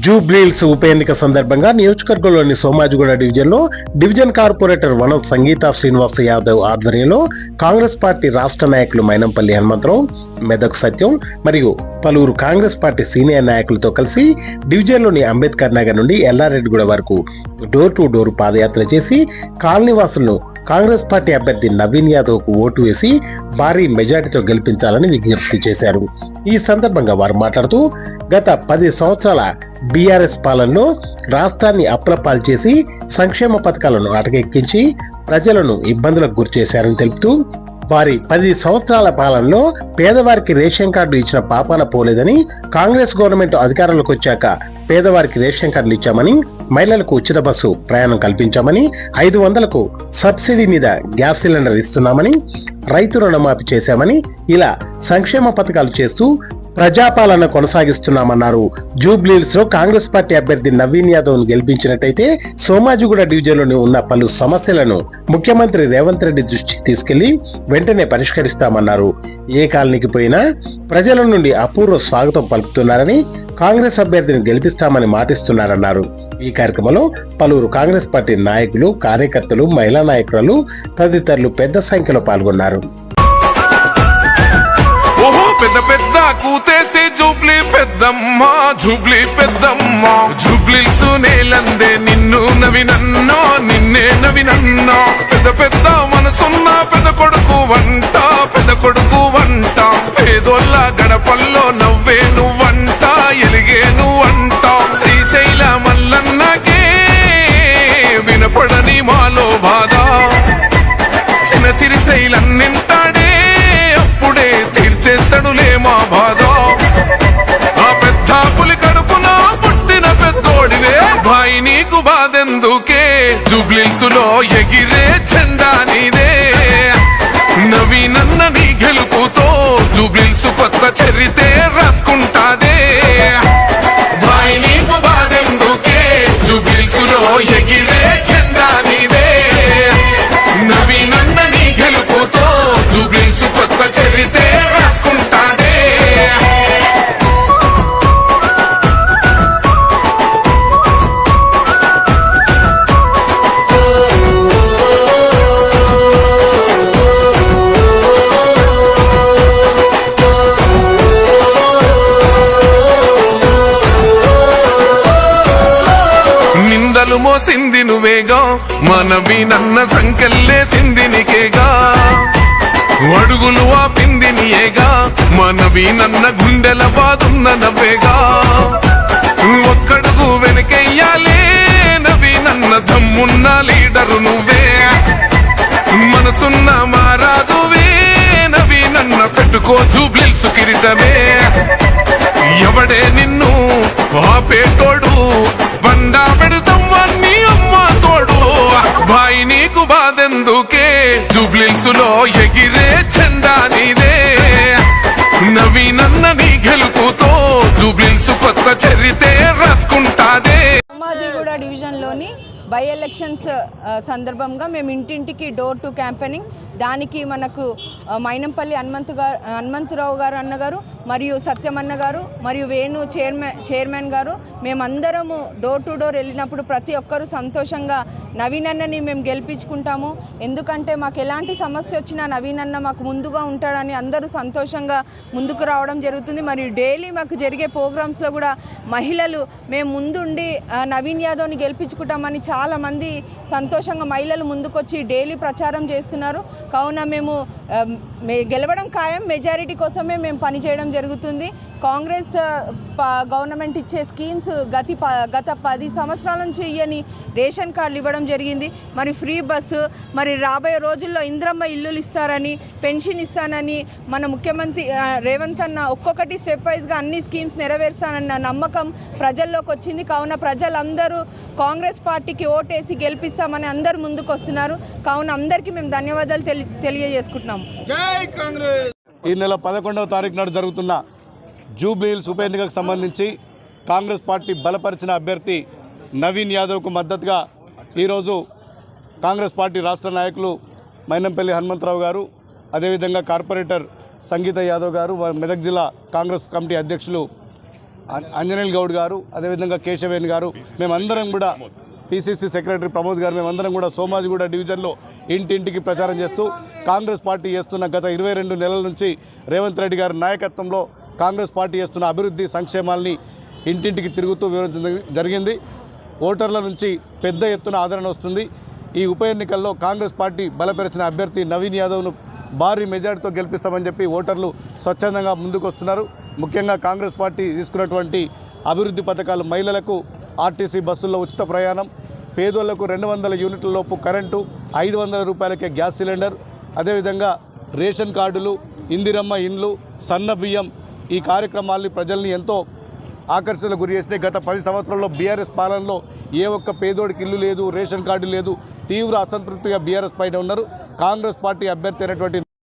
జూబ్లీల్స్ ఉప ఎన్నిక సందర్భంగా నియోజకవర్గంలోని సోమాజిగూడ డివిజన్లో డివిజన్ కార్పొరేటర్ వనం సంగీత శ్రీనివాస్ యాదవ్ ఆధ్వర్యంలో కాంగ్రెస్ పార్టీ రాష్ట్ర నాయకులు మైనంపల్లి హనుమంతరావు మెదక్ సత్యం మరియు పలువురు కాంగ్రెస్ పార్టీ సీనియర్ నాయకులతో కలిసి డివిజన్లోని అంబేద్కర్ నగర్ నుండి ఎల్లారెడ్డిగూడ వరకు డోర్ టు డోర్ పాదయాత్ర చేసి కాలనీవాసులను కాంగ్రెస్ పార్టీ అభ్యర్థి నవీన్ యాదవ్కు ఓటు వేసి భారీ మెజార్టీతో గెలిపించాలని విజ్ఞప్తి చేశారు. ఈ సందర్భంగా వారు మాట్లాడుతూ గత పది సంవత్సరాల బీఆర్ఎస్ పాలనలో రాష్ట్రాన్ని అప్రపాలు చేసి సంక్షేమ పథకాలను అటకెక్కించి ప్రజలను ఇబ్బందులకు గురిచేశారని తెలుపుతూ వారి పది సంవత్సరాల పాలనలో పేదవారికి రేషన్ కార్డు ఇచ్చిన పాపాన పోలేదని కాంగ్రెస్ గవర్నమెంట్ అధికారంలోకి వచ్చాక పేదవారికి రేషన్ కార్డులు ఇచ్చామని మహిళలకు ఉచిత బస్సు ప్రయాణం కల్పించామని ఐదు వందలకు సబ్సిడీ మీద గ్యాస్ సిలిండర్ ఇస్తున్నామని రైతు రుణమాఫీ చేశామని ఇలా సంక్షేమ పథకాలు చేస్తూ ప్రజాపాలన కొనసాగిస్తున్నామన్నారు. జూబ్లీల్స్లో కాంగ్రెస్ పార్టీ అభ్యర్థి నవీన్ యాదవ్ను గెలిపించినట్టయితే సోమాజిగూడ డివిజన్లోని ఉన్న పలు సమస్యలను ముఖ్యమంత్రి రేవంత్ రెడ్డి దృష్టికి తీసుకెళ్ళి వెంటనే పరిష్కరిస్తామన్నారు. ఏ కాలనీకి పోయినా ప్రజల నుండి అపూర్వ స్వాగతం పలుకుతున్నారని కాంగ్రెస్ అభ్యర్థిని గెలిపిస్తామని మాటిస్తున్నారన్నారు. ఈ కార్యక్రమంలో పలువురు కాంగ్రెస్ పార్టీ నాయకులు కార్యకర్తలు మహిళా నాయకులు తదితరులు పెద్ద సంఖ్యలో పాల్గొన్నారు. పెద్ద పెద్ద కూతేసి జూబ్లీ పెద్దమ్మ జూబ్లీ పెద్దమ్మ. జూబ్లీసు నేలందే నిన్ను నవినన్నో నిన్నే నవినన్నో పెద్ద పెద్ద మనసున్న పెద్ద కొడుకు వంట పెద్ద కొడుకు వంట. పేదోళ్ళ గడపల్లో నవ్వే నువ్వంట. ఎలిగేను అంటాం శ్రీశైల మల్లన్నకే వినపడని మాలో బాధ. చిన్న సిరిశైలన్నింటాడే అప్పుడే తీర్చేస్తాడులే మా బాధ. ఆ పెద్ద పులి కడుపున పుట్టిన పెద్దోడివే. భాయి నీకు బాధెందుకే? జూబ్లిల్స్ ఎగిరే చెండా నీదే. నవీనన్న నీ గెలుపుతో జుబ్లిల్సు కొత్త చరితే రాసుకుంటాది. మనవి నన్న సంకెళ్ళేసింది నీకేగా అడుగులు ఆపింది నీయేగా మనవి నన్న గుండెల బాదున్న నవ్వేగా. ఒక్కడుగు వెనకెయ్యాలే నవి నన్న దమ్మున్న లీడరు నువ్వే. మనసున్న మారాజువే నవి నన్న పెట్టుకో జూబ్లిల్సు కిరీటమే. ఎవడే జూబ్లిల్స్లో ఎగిరే చెండా నీదే. నవీనన్న నీ గెలుపుతో జూబ్లిల్స్ కొత్త చరితే రాసుకుంటాదే. సోమాజిగూడ డివిజన్లోని బై ఎలక్షన్స్ సందర్భంగా మేము ఇంటింటికి డోర్ టు క్యాంపెనింగ్. దానికి మనకు మైనంపల్లి హనుమంతు గారు హనుమంతరావు గారు అన్నగారు మరియు సత్యమన్న గారు మరియు వేణు చైర్మన్ చైర్మన్ గారు మేమందరము డోర్ టు డోర్ వెళ్ళినప్పుడు ప్రతి ఒక్కరూ సంతోషంగా నవీనన్నని మేము గెలిపించుకుంటాము. ఎందుకంటే మాకు ఎలాంటి సమస్య వచ్చినా నవీనన్న మాకు ముందుగా ఉంటాడని అందరూ సంతోషంగా ముందుకు రావడం జరుగుతుంది. మరియు డైలీ మాకు జరిగే ప్రోగ్రామ్స్లో కూడా మహిళలు మేము ముందుండి నవీన్ యాదవ్ని గెలిపించుకుంటామని చాలామంది సంతోషంగా మహిళలు ముందుకొచ్చి డైలీ ప్రచారం చేస్తున్నారు. కావున మేము గెలవడం ఖాయం. మెజారిటీ కోసమే మేము పనిచేయడం జరుగుతుంది. కాంగ్రెస్ ప- గవర్నమెంట్ ఇచ్చే స్కీమ్స్ గతి ప గత పది సంవత్సరాల నుంచి ఇయ్యని రేషన్ కార్డులు ఇవ్వడం జరిగింది. మరి ఫ్రీ బస్సు మరి రాబోయే రోజుల్లో ఇంద్రమ్మ ఇల్లులు ఇస్తారని పెన్షన్ ఇస్తానని మన ముఖ్యమంత్రి రేవంత్ అన్న ఒక్కొక్కటి స్టెప్ వైజ్గా అన్ని స్కీమ్స్ నెరవేరుస్తానన్న నమ్మకం ప్రజల్లోకి వచ్చింది. కావున ప్రజలందరూ కాంగ్రెస్ పార్టీకి ఓటేసి గెలిపిస్తామని అందరూ ముందుకు వస్తున్నారు కావున అందరికీ మేము ధన్యవాదాలు తెలి తెలియజేసుకుంటున్నాము. ఈ నెల పదకొండవ తారీఖు నాడు జరుగుతున్న జూబ్లీహిల్స్ ఉప ఎన్నికకు సంబంధించి కాంగ్రెస్ పార్టీ బలపరిచిన అభ్యర్థి నవీన్ యాదవ్కు మద్దతుగా ఈరోజు కాంగ్రెస్ పార్టీ రాష్ట్ర నాయకులు మైనంపల్లి హనుమంతరావు గారు అదేవిధంగా కార్పొరేటర్ సంగీత యాదవ్ గారు మెదక్ జిల్లా కాంగ్రెస్ కమిటీ అధ్యక్షులు అంజనేల్ గౌడ్ గారు అదేవిధంగా కేశవేణి గారు మేమందరం కూడా పిసిసి సెక్రటరీ ప్రమోద్ గారు మేమందరం కూడా సోమాజిగూడ డివిజన్లో ఇంటింటికి ప్రచారం చేస్తూ కాంగ్రెస్ పార్టీ చేస్తున్న గత ఇరవై రెండు నెలల నుంచి రేవంత్ రెడ్డి గారి నాయకత్వంలో కాంగ్రెస్ పార్టీ చేస్తున్న అభివృద్ధి సంక్షేమాల్ని ఇంటింటికి తిరుగుతూ వివరించడం జరిగింది. ఓటర్ల నుంచి పెద్ద ఎత్తున ఆదరణ వస్తుంది. ఈ ఉప ఎన్నికల్లో కాంగ్రెస్ పార్టీ బలపరిచిన అభ్యర్థి నవీన్ యాదవ్ను భారీ మెజార్టీతో గెలిపిస్తామని చెప్పి ఓటర్లు స్వచ్ఛందంగా ముందుకు వస్తున్నారు ముఖ్యంగా కాంగ్రెస్ పార్టీ తీసుకున్నటువంటి అభివృద్ధి పథకాలు మహిళలకు ఆర్టీసీ బస్సుల్లో ఉచిత ప్రయాణం పేదోళ్ళకు రెండు వందల యూనిట్ల లోపు కరెంటు ఐదు వందల రూపాయలకే గ్యాస్ సిలిండర్ అదేవిధంగా రేషన్ కార్డులు ఇందిరమ్మ ఇండ్లు సన్న బియ్యం ఈ కార్యక్రమాల్ని ప్రజల్ని ఎంతో ఆకర్షణకు గురి చేస్తే గత పది సంవత్సరాల్లో బీఆర్ఎస్ పాలనలో ఏ ఒక్క పేదోడికి ఇల్లు లేదు రేషన్ కార్డు లేదు తీవ్ర అసంతృప్తిగా బీఆర్ఎస్ పైన ఉన్నారు. కాంగ్రెస్ పార్టీ అభ్యర్థి అయినటువంటి